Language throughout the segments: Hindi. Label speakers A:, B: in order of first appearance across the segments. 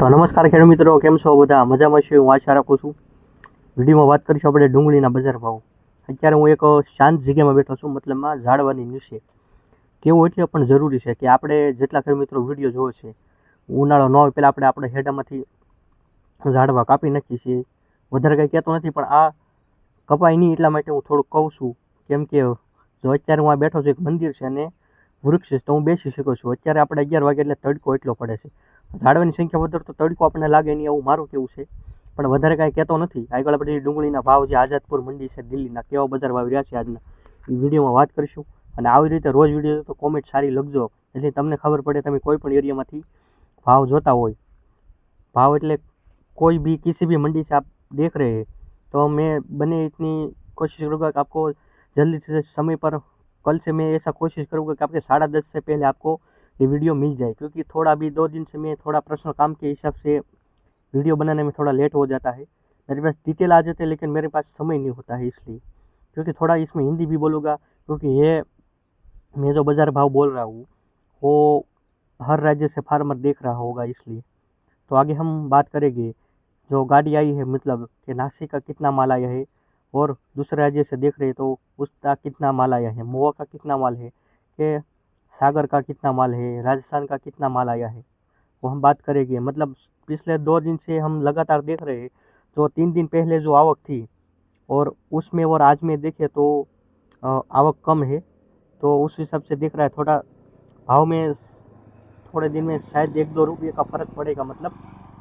A: તો નમસ્કાર ખેડૂત મિત્રો, કેમ છો બધા? મજામાં છે હું આશા રાખું છું. વિડીયોમાં વાત કરીશું આપણે ડુંગળીના બજાર ભાવ. અત્યારે હું એક શાંત જગ્યામાં બેઠો છું, મતલબમાં ઝાડવાની નીચે. કેવું એટલે પણ જરૂરી છે કે આપણે જેટલા ખેડૂત મિત્રો વીડિયો જોવે છે, ઉનાળો ન હોય પહેલાં આપણે આપણે હેડામાંથી ઝાડવા કાપી નાખીએ છીએ. વધારે કંઈ કહેતો નથી, પણ આ કપાય નહીં એટલા માટે હું થોડુંક કહું છું. કેમ કે જો અત્યારે હું આ બેઠો છું, એક મંદિર છે અને વૃક્ષ છે, તો હું બેસી શકું છું. અત્યારે આપણે અગિયાર વાગે એટલે તડકો એટલો પડે છે. ઝાડવાની સંખ્યા વધારે તો તડકો આપણને લાગે નહીં એવું મારું કેવું છે પણ વધારે કાંઈ કહેતો નથી આગળ આપણે ડુંગળીના ભાવ જે આઝાદપુર મંડી છે દિલ્હીના કેવા બજાર ભાવ રહ્યા છે આજના એ વિડીયોમાં વાત કરીશું અને આવી રીતે રોજ વિડીયો તો કોમેન્ટ સારી લખજો એટલે તમને ખબર પડે તમે કોઈ પણ એરિયામાંથી भाव जोता हो भाव એટલે कोई भी किसी भी मंडी से आप देख रहे हैं तो मैं बने इतनी कोशिश करूँगा कि आपको जल्दी से समय पर कल से मैं ऐसा कोशिश करूँगा कि आपके साढ़ा दस से पहले आपको ये वीडियो मिल जाए, क्योंकि थोड़ा अभी दो दिन से मैं थोड़ा पर्सनल काम के हिसाब से वीडियो बनाने में थोड़ा लेट हो जाता है। मेरे पास डिटेल आ जाते हैं, लेकिन मेरे पास समय नहीं होता है इसलिए। क्योंकि थोड़ा इसमें हिंदी भी बोलूँगा, क्योंकि ये मैं जो बाज़ार भाव बोल रहा हूँ, वो हर राज्य से फार्मर देख रहा होगा इसलिए। तो आगे हम बात करेंगे, जो गाड़ी आई है मतलब कि नासिक का कितना माल आया है, और दूसरे राज्य से देख रहे तो उसका कितना माल आया है मोआ का कितना माल है, कि सागर का कितना माल है, राजस्थान का कितना माल आया है, वो हम बात करेंगे। मतलब पिछले दो दिन से हम लगातार देख रहे हैं तो तीन दिन पहले जो आवक थी, और उसमें और आज में देखें तो आवक कम है तो उस हिसाब से देख रहा है थोड़ा भाव में थोड़े दिन में शायद एक दो रुपये का फ़र्क पड़ेगा। मतलब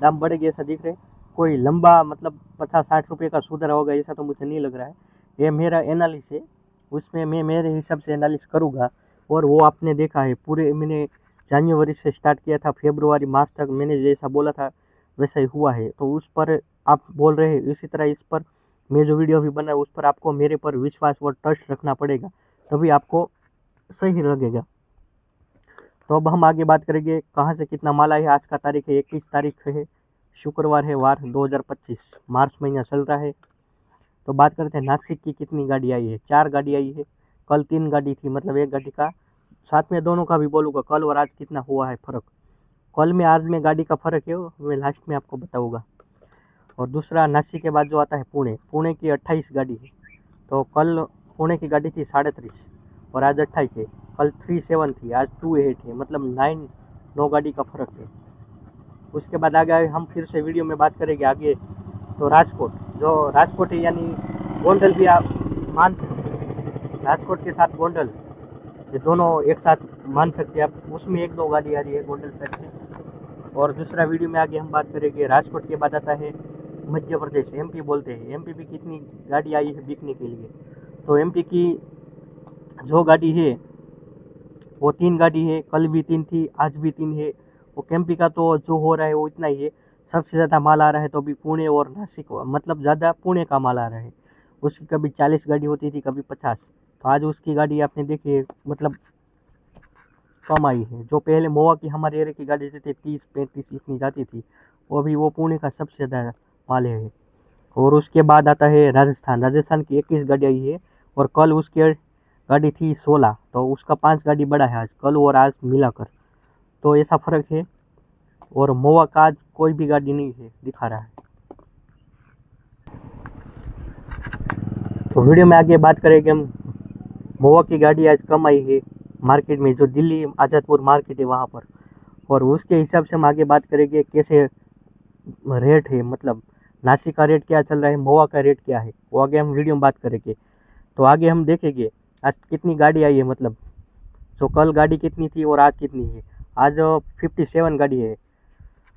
A: दाम बढ़ेगा ऐसा दिख रहा कोई लंबा मतलब पचास साठ रुपये का सुधार होगा ऐसा तो मुझे नहीं लग रहा है। ये मेरा एनालिस है, उसमें मैं मेरे हिसाब से एनालिस करूँगा। और वो आपने देखा है, पूरे मैंने जनवरी से स्टार्ट किया था फेब्रुवरी मार्च तक मैंने जैसा बोला था, वैसा ही हुआ है। तो उस पर आप बोल रहे हैं, इसी तरह इस पर मैं जो वीडियो भी बना उस पर आपको मेरे पर विश्वास और ट्रस्ट रखना पड़ेगा, तभी आपको सही लगेगा। तो अब हम आगे बात करेंगे, कहाँ से कितना माल आया है, आज का तारीख है, इक्कीस तारीख है, शुक्रवार है, वार 2025 मार्च महीना चल रहा है। तो बात करते हैं, नासिक की कितनी गाड़ी आई है, चार गाड़ी आई है, कल तीन गाड़ी थी मतलब एक गाड़ी का साथ में दोनों का भी बोलूँगा, कल और आज कितना हुआ है फ़र्क। कल में आज में गाड़ी का फ़र्क है वो मैं लास्ट में आपको बताऊँगा। और दूसरा, नासिक के बाद जो आता है पुणे पुणे की अट्ठाईस गाड़ी है। तो कल पुणे की गाड़ी थी साढ़े तीस और आज अट्ठाईस है। कल थ्री सेवन थी, आज टू एट है मतलब नाइन नौ गाड़ी का फ़र्क है। उसके बाद आगे हम फिर से वीडियो में बात करेंगे आगे। तो राजकोट, जो राजकोट है, यानी गोंडल भी आप मान राजकोट के साथ गोंडल ये दोनों एक साथ मान सकते हैं। आप उसमें एक दो गाड़ी आ रही है गोंडल साइड से। और दूसरा वीडियो में आगे हम बात करेंगे, राजकोट के बाद आता है मध्य प्रदेश। एमपी बोलते हैं। एमपी भी कितनी गाड़ी आई है बिकने के लिए? तो एमपी की जो गाड़ी है, वो तीन गाड़ी है। कल भी तीन थी, आज भी तीन है। वो कैंपी का तो जो हो रहा है, वो इतना ही है। सबसे ज़्यादा माल आ रहा है तो अभी पुणे और नासिक मतलब ज़्यादा पुणे का माल आ रहा है। उसकी कभी चालीस गाड़ी होती थी, कभी पचास। तो आज उसकी गाड़ी आपने देखी मतलब कम आई है। जो पहले मोवा की हमारे एरिया की गाड़ी जैसे तीस, पैंतीस इतनी जाती थी, वो अभी वो पुणे का सबसे ज़्यादा माल है। और उसके बाद आता है राजस्थान। राजस्थान की इक्कीस गाड़ी आई है और कल उसकी गाड़ी थी सोलह तो उसका पाँच गाड़ी बड़ा है आज, कल और आज मिलाकर। तो ऐसा फ़र्क है और मोवा का आज कोई भी गाड़ी नहीं है, दिखा रहा है। तो वीडियो में आगे बात करेंगे हम मोवा की गाड़ी आज कम आई है मार्केट में, जो दिल्ली आज़ादपुर मार्केट है वहाँ पर। और उसके हिसाब से हम आगे बात करेंगे कैसे रेट है मतलब नासिक का रेट क्या चल रहा है, मोवा का रेट क्या है, वो आगे हम वीडियो में बात करेंगे। तो आगे हम देखेंगे आज कितनी गाड़ी आई है मतलब जो कल गाड़ी कितनी थी और आज कितनी है। आज फिफ्टी सेवन गाड़ी है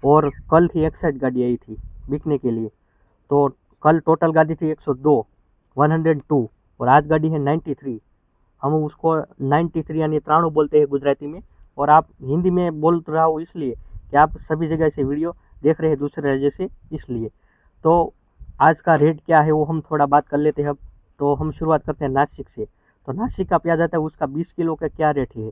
A: और कल थी इकसठ गाड़ी आई थी बिकने के लिए। तो कल टोटल गाड़ी थी एक सौ दो वन हंड्रेड टू और आज गाड़ी है नाइन्टी थ्री हम उसको नाइन्टी थ्री यानी त्राणु बोलते हैं गुजराती में, और आप हिंदी में बोल रहा हो इसलिए कि आप सभी जगह से वीडियो देख रहे हैं दूसरे राज्य से इसलिए। तो आज का रेट क्या है वो हम थोड़ा बात कर लेते हैं अब। तो हम शुरुआत करते हैं नासिक से। तो नासिक का प्याज आता है, उसका बीस किलो का क्या रेट है?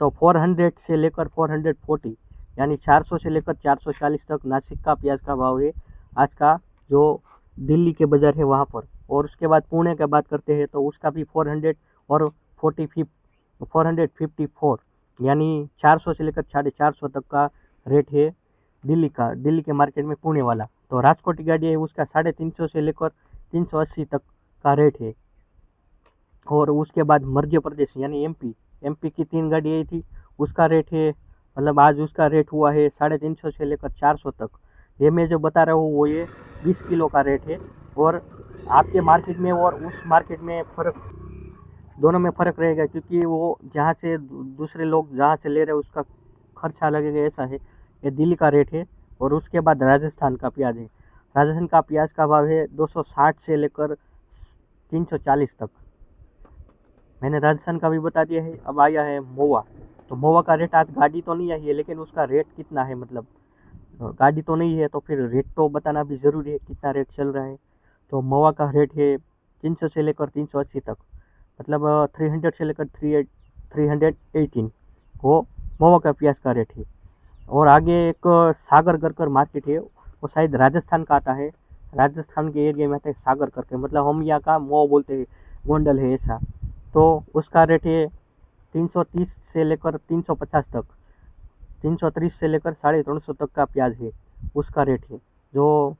A: तो फोर हंड्रेड से लेकर फोर हंड्रेड फोर्टी यानी चार सौ से लेकर चार सौ चालीस तक नासिक का प्याज का भाव है आज का जो दिल्ली के बाज़ार है वहाँ पर। और उसके बाद पुणे का बात करते हैं तो उसका भी फोर हंड्रेड और forty fifty four hundred fifty four, यानी चार सौ से लेकर साढ़े चार सौ तक का रेट है दिल्ली का। दिल्ली के मार्केट में पुणे वाला। तो राजकोट की गाड़ी है, उसका साढ़े तीन सौ से लेकर तीन सौ अस्सी तक का रेट है। और उसके बाद मध्य प्रदेश, यानी एमपी एमपी की तीन गाड़ी आई थी, उसका रेट है मतलब आज उसका रेट हुआ है साढ़े तीन सौ से लेकर चार सौ तक। ये मैं जो बता रहा हूँ, वो ये बीस किलो का रेट है। और आपके मार्केट में और उस मार्केट में फ़र्क दोनों में फ़र्क रहेगा क्योंकि वो जहाँ से दूसरे लोग जहाँ से ले रहे उसका खर्चा लगेगा ऐसा है। ये दिल्ली का रेट है और उसके बाद राजस्थान का प्याज है। राजस्थान का प्याज का भाव है 260 से लेकर 340 तक। मैंने राजस्थान का भी बता दिया है, अब आया है मोवा। तो मोवा का रेट आज गाड़ी तो नहीं आई है, लेकिन उसका रेट कितना है मतलब गाड़ी तो नहीं है तो फिर रेट तो बताना भी ज़रूरी है, कितना रेट चल रहा है। तो मोवा का रेट है तीन सौ से लेकर तीन सौ अस्सी तक। मतलब थ्री हंड्रेड से लेकर three eight three hundred eighteen वो मोवा का प्याज का रेट है। और आगे एक सागर करकर मार्केट है, वो शायद राजस्थान का आता है। राजस्थान के एरिया में आता है सागर करके मतलब हम यहाँ का मोह बोलते हैं, गोंडल है ऐसा। तो उसका रेट है तीन सौ तीस से लेकर तीन सौ पचास तक। तीन सौ तीस से लेकर साढ़े तीन सौ तक का प्याज है, उसका रेट है। जो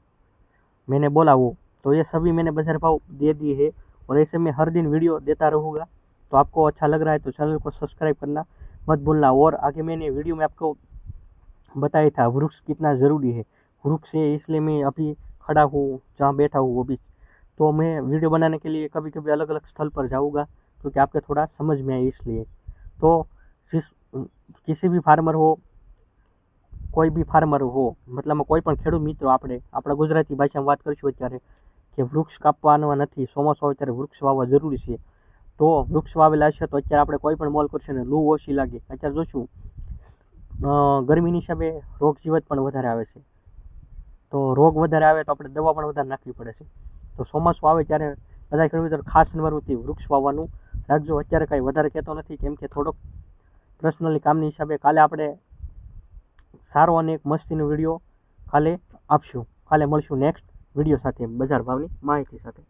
A: मैंने बोला वो तो ये सभी मैंने बाज़ार भाव दे दिए है। और ऐसे मैं हर दिन वीडियो देता रहूँगा तो आपको अच्छा लग रहा है तो चैनल को सब्सक्राइब करना मत भूलना और आगे मैंने वीडियो में आपको बताया था वृक्ष कितना ज़रूरी है वृक्ष है इसलिए मैं अभी खड़ा हूँ जहाँ बैठा हूँ वो भी तो मैं वीडियो बनाने के लिए कभी कभी अलग अलग स्थल पर जाऊँगा क्योंकि आपके थोड़ा समझ में आए इसलिए तो जिस किसी भी फार्मर हो કોઈ બી ફાર્મર હો મતલબમાં કોઈ પણ ખેડૂત મિત્રો આપણે આપણા ગુજરાતી ભાષામાં વાત કરીશું અત્યારે કે વૃક્ષ કાપવાના નથી. ચોમાસું આવે ત્યારે વૃક્ષ વાવવા જરૂરી છે. તો વૃક્ષ વાવેલા છે તો અત્યારે આપણે કોઈ પણ મોલ કરશું ને લૂ ઓછી લાગે. અત્યારે જોશું ગરમીની હિસાબે રોગ જીવત પણ વધારે આવે છે. તો રોગ વધારે આવે તો આપણે દવા પણ વધારે નાખવી પડે છે. તો ચોમાસું આવે ત્યારે બધા ખેડૂત ખાસ નંબરથી વૃક્ષ વાવવાનું. રાખજો, અત્યારે કાંઈ વધારે કહેતો નથી, કેમ કે થોડોક પર્સનલી કામની હિસાબે કાલે આપણે સારો અને એક મસ્તીનો વીડિયો કાલે આપશું. કાલે મળશું નેક્સ્ટ વીડિયો સાથે બજાર ભાવની માહિતી સાથે.